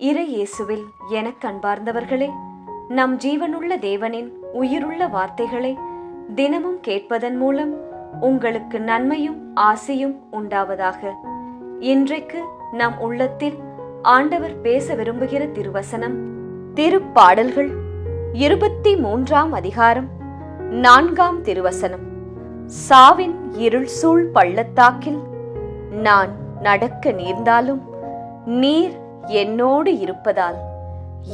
இறை இயேசுவில் எனக் கண்பார்ந்தவர்களே நம் ஜீவனுள்ள தேவனின் உயிருள்ள வார்த்தைகளை தினமும் கேட்பதன் மூலம் உங்களுக்கு நன்மையும் ஆசையும் உண்டாவதாக. இன்றைக்கு நம் உள்ளத்தில் ஆண்டவர் பேச விரும்புகிற திருவசனம் திருப்பாடல்கள் இருபத்தி மூன்றாம் அதிகாரம் நான்காம் திருவசனம். சாவின் இருள் சூழ் பள்ளத்தாக்கில் நான் நடக்க நேர்ந்தாலும் நீர் என்னோடு இருப்பதால்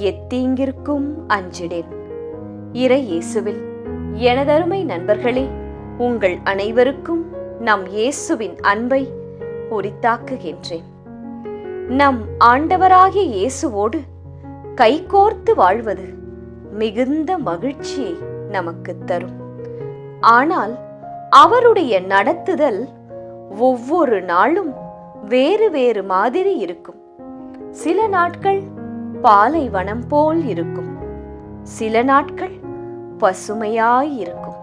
எத்தீங்கிற்கும் அஞ்சிடேன் இறை இயேசுவில் எனதருமை நண்பர்களே உங்கள் அனைவருக்கும் நம் இயேசுவின் அன்பை உரித்தாக்குகின்றேன். நம் ஆண்டவராகிய இயேசுவோடு கைகோர்த்து வாழ்வது மிகுந்த மகிழ்ச்சியை நமக்கு தரும். ஆனால் அவருடைய நடத்துதல் ஒவ்வொரு நாளும் வேறு வேறு மாதிரி இருக்கும். சில நாட்கள் பாலைவனம் போல் இருக்கும். சில நாட்கள் பசுமையாய் இருக்கும்.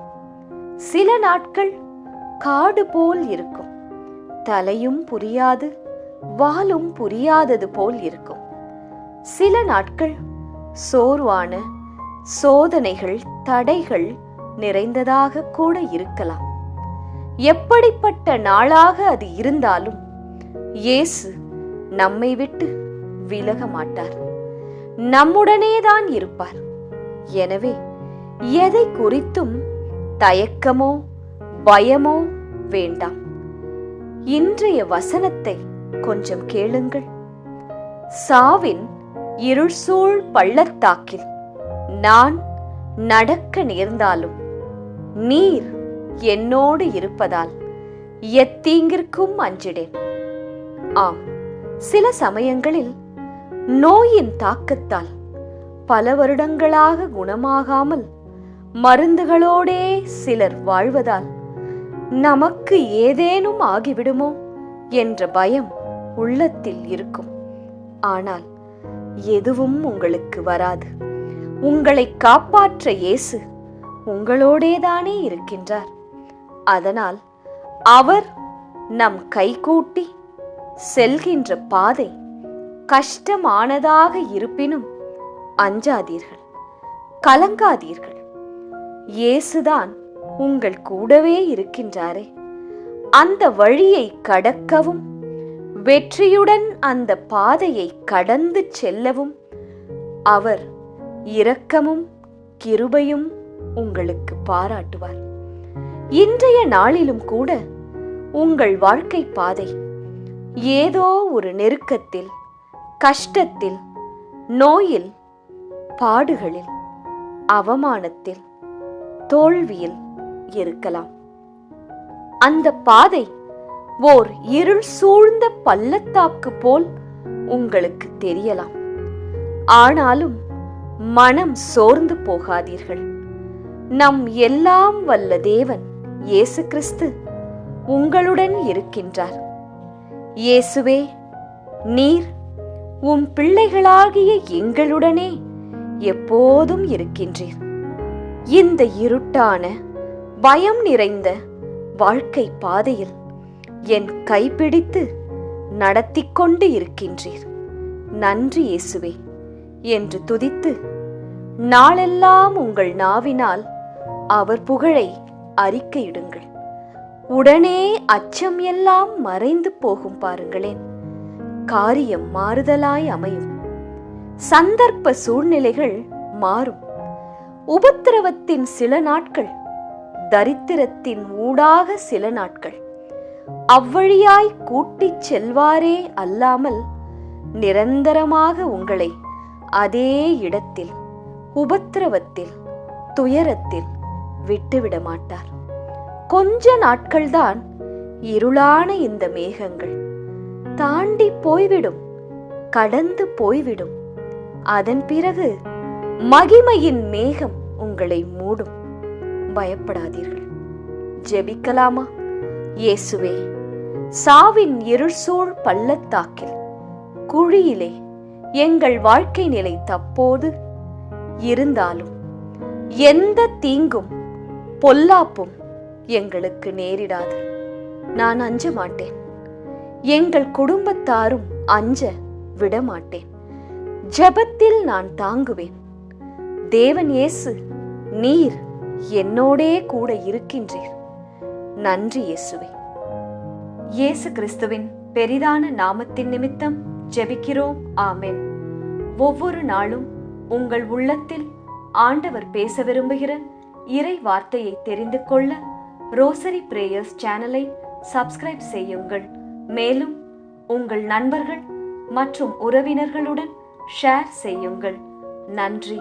சில நாட்கள் காடு போல் இருக்கும். தலையும் புரியாது வாலும் புரியாதது போல் இருக்கும். சில நாட்கள் சோர்வான சோதனைகள் தடைகள் நிறைந்ததாக கூட இருக்கலாம். எப்படிப்பட்ட நாளாக அது இருந்தாலும் இயேசு நம்மை விட்டு விலக மாட்டார் நம்முடனேதான் இருப்பார். எனவே எதை குறித்தும் தயக்கமோ பயமோ வேண்டாம். இன்றைய வசனத்தை கொஞ்சம் கேளுங்கள். சாவின் இருள் சூழ் பள்ளத்தாக்கில் நான் நடக்க நேர்ந்தாலும் நீர் என்னோடு இருப்பதால் எத்தீங்கிற்கும் அஞ்சிடேன். ஆம் சில சமயங்களில் நோயின் தாக்கத்தால் பல வருடங்களாக குணமாகாமல் மருந்துகளோடே சிலர் வாழ்வதால் நமக்கு ஏதேனும் ஆகிவிடுமோ என்ற பயம் உள்ளத்தில் இருக்கும். ஆனால் எதுவும் உங்களுக்கு வராது. உங்களை காப்பாற்ற இயேசு உங்களோடேதானே இருக்கின்றார். அதனால் அவர் நம் கைகூட்டி செல்கின்ற பாதை கஷ்டமானதாக இருப்பினும் அஞ்சாதீர்கள் கலங்காதீர்கள். இயேசுதான் உங்கள் கூடவே இருக்கின்றாரே. அந்த வழியை கடக்கவும் வெற்றியுடன் அந்த பாதையை கடந்து செல்லவும் அவர் இரக்கமும் கிருபையும் உங்களுக்கு பாராட்டுவார். இன்றைய நாளிலும் கூட உங்கள் வாழ்க்கை பாதை ஏதோ ஒரு நெருக்கத்தில் கஷ்டத்தில் நோயில் பாடுகளில் அவமானத்தில் தோல்வியில் இருக்கலாம். அந்த பாதை ஓர் இருள் சூழ்ந்த பள்ளத்தாக்கு போல் உங்களுக்கு தெரியலாம். ஆனாலும் மனம் சோர்ந்து போகாதீர்கள். நம் எல்லாம் வல்ல தேவன் இயேசு கிறிஸ்து உங்களுடன் இருக்கின்றார். இயேசுவே நீர் உம் பிள்ளைகளாகிய எங்களுடனே எப்போதும் இருக்கின்றீர். இந்த இருட்டான பயம் நிறைந்த வாழ்க்கை பாதையில் என் கைப்பிடித்து நடத்தி கொண்டு இருக்கின்றீர். நன்றி இயேசுவே என்று துதித்து நாளெல்லாம் உங்கள் நாவினால் அவர் புகழை அறிக்கையிடுங்கள். உடனே அச்சம் எல்லாம் மறைந்து போகும் பாருங்களேன். காரியம் மாறுதலாய் அமையும். சந்தர்ப்ப சூழ்நிலைகள் மாறும். உபத்திரவத்தின் சில நாட்கள் தரித்திரத்தின் ஊடாக சில நாட்கள். அவ்வழியாய் கூட்டிச் செல்வாரே அல்லாமல் நிரந்தரமாக உங்களை அதே இடத்தில் உபத்திரவத்தில் துயரத்தில் விட்டுவிட மாட்டார். கொஞ்ச நாட்கள்தான் இருளான இந்த மேகங்கள். தாண்டி போய்விடும் கடந்து போய்விடும். அதன் பிறகு மகிமையின் மேகம் உங்களை மூடும். பயப்படாதீர்கள். ஜெபிக்கலாமா? இயேசுவே சாவின் இருள்சூழ் பள்ளத்தாக்கில் குழியிலே எங்கள் வாழ்க்கை நிலை தப்போது இருந்தாலும் எந்த தீங்கும் பொல்லாப்பும் எங்களுக்கு நேரிடாது. நான் அஞ்ச மாட்டேன். எங்கள் குடும்பத்தாரும் அஞ்ச விடமாட்டேன். ஜபத்தில் ஜெபத்தில் நான் தாங்குவேன். தேவன் இயேசு நீர் என்னோடே கூட இருக்கின்றீர். நன்றி இயேசுவே. இயேசு கிறிஸ்துவின் பெரிதான நாமத்தின் நிமித்தம் ஜெபிக்கிறோம். ஆமென். ஒவ்வொரு நாளும் உங்கள் உள்ளத்தில் ஆண்டவர் பேச விரும்புகிற இறை வார்த்தையை தெரிந்து கொள்ள ரோசரி பிரேயர்ஸ் சேனலை சப்ஸ்கிரைப் செய்யுங்கள். மேலும் உங்கள் நண்பர்கள் மற்றும் உறவினர்களுடன் ஷேர் செய்யுங்கள். நன்றி.